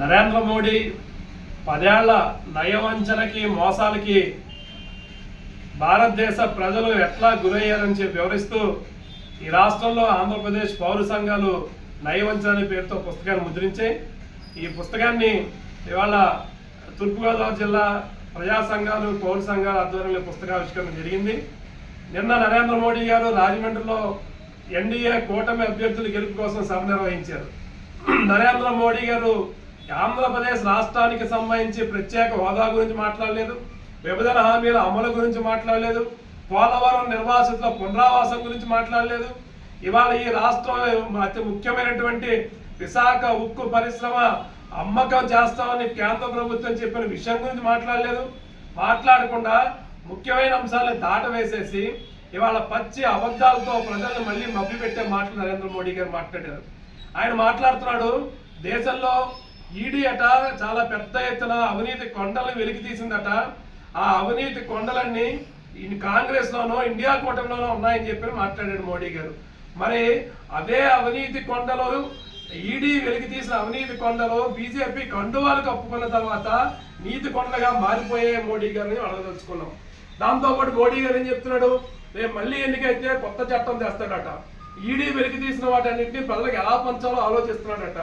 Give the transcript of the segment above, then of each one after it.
నరేంద్ర మోడీ పదేళ్ళ నయవంచనకి మోసాలకి భారతదేశ ప్రజలు ఎట్లా గురయ్యారని చెప్పి వివరిస్తూ ఈ రాష్ట్రంలో ఆంధ్రప్రదేశ్ పౌర సంఘాలు నయవంచన అనే పేరుతో పుస్తకాన్ని ముద్రించాయి. ఈ పుస్తకాన్ని ఇవాళ తూర్పుగోదావరి జిల్లా ప్రజా సంఘాలు పౌర సంఘాల ఆధ్వర్యంలో పుస్తకావిష్కరణ జరిగింది. నిన్న నరేంద్ర మోడీ గారు రాజమండ్రిలో ఎన్డీఏ కూటమి అభ్యర్థుల గెలుపు కోసం సభ నిర్వహించారు. నరేంద్ర మోడీ గారు ఆంధ్రప్రదేశ్ రాష్ట్రానికి సంబంధించి ప్రత్యేక హోదా గురించి మాట్లాడలేదు విభజన హామీల అమలు గురించి మాట్లాడలేదు పోలవరం నిర్వాసితుల పునరావాసం గురించి మాట్లాడలేదు. ఇవాళ ఈ రాష్ట్రం అతి ముఖ్యమైనటువంటి విశాఖ ఉక్కు పరిశ్రమ అమ్మకం చేస్తామని కేంద్ర ప్రభుత్వం చెప్పిన విషయం గురించి మాట్లాడలేదు. మాట్లాడకుండా ముఖ్యమైన అంశాలను దాటవేసేసి ఇవాళ పచ్చి అబద్ధాలతో ప్రజలను మళ్ళీ మభ్యపెట్టే మాటలు నరేంద్ర మోడీ గారు మాట్లాడారు. ఆయన మాట్లాడుతున్నాడు దేశంలో ఈడీ అట చాలా పెద్ద ఎత్తున అవినీతి కొండలను వెలికి తీసిందట. ఆ అవినీతి కొండలన్నీ ఈ కాంగ్రెస్ లోనో ఇండియా కూటమిలోనో ఉన్నాయని చెప్పి మాట్లాడాడు మోడీ గారు. మరి అదే అవినీతి కొండలు ఈడీ వెలికి తీసిన అవినీతి కొండలో బీజేపీ కండువాలు కప్పుకున్న తర్వాత నీతి కొండలుగా మారిపోయే మోడీ గారిని అడగదలుచుకున్నాం. దాంతో పాటు మోడీ గారు ఏం చెప్తున్నాడు? రేపు మళ్ళీ ఎన్నికైతే కొత్త చట్టం తెస్తాడట. ఈడీ వెలికి తీసిన వాటన్నింటినీ ప్రజలకు ఎలా పంచాలో ఆలోచిస్తున్నాడట.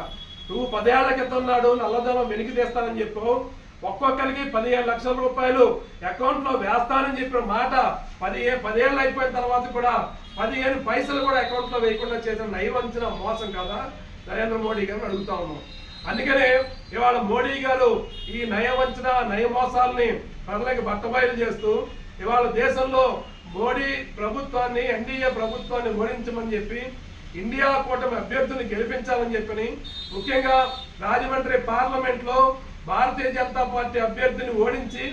నువ్వు పదేళ్ళ క్రితం నాడు నల్లధనం వెలికి తీస్తానని చెప్పావు. ఒక్కొక్కరికి పదిహేను లక్షల రూపాయలు అకౌంట్లో వేస్తానని చెప్పిన మాట పదిహే పదేళ్ళు అయిపోయిన తర్వాత కూడా పదిహేను పైసలు కూడా అకౌంట్లో వేయకుండా చేసిన నైవంచిన మోసం కదా? నరేంద్ర మోడీ గారిని అడుగుతా ఉన్నాం. అందుకనే ఇవాళ మోడీ గారు ఈ నయవంచన నయమోసాలని ప్రజలకు బట్టబయలు చేస్తూ ఇవాళ దేశంలో మోడీ ప్రభుత్వాన్ని ఎన్డీఏ ప్రభుత్వాన్ని ఓడించమని చెప్పి ఇండియా కూటమి అభ్యర్థిని గెలిపించాలని చెప్పని ముఖ్యంగా రాజమండ్రి పార్లమెంట్లో భారతీయ జనతా పార్టీ అభ్యర్థిని ఓడించి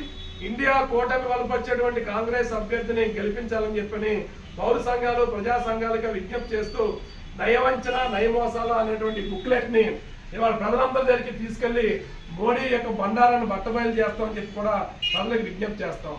ఇండియా కూటమి బలపరిచేటువంటి కాంగ్రెస్ అభ్యర్థిని గెలిపించాలని చెప్పని పౌర సంఘాలు ప్రజా సంఘాలుగా విజ్ఞప్తి చేస్తూ నయవంచన నయమోసాలు అనేటువంటి బుక్లెట్ని ఇవాళ ప్రజలందరి దగ్గరికి తీసుకెళ్ళి మోడీ యొక్క బండారాన్ని బట్టబయలు చేస్తామని చెప్పి కూడా ప్రజలకు విజ్ఞప్తి చేస్తాం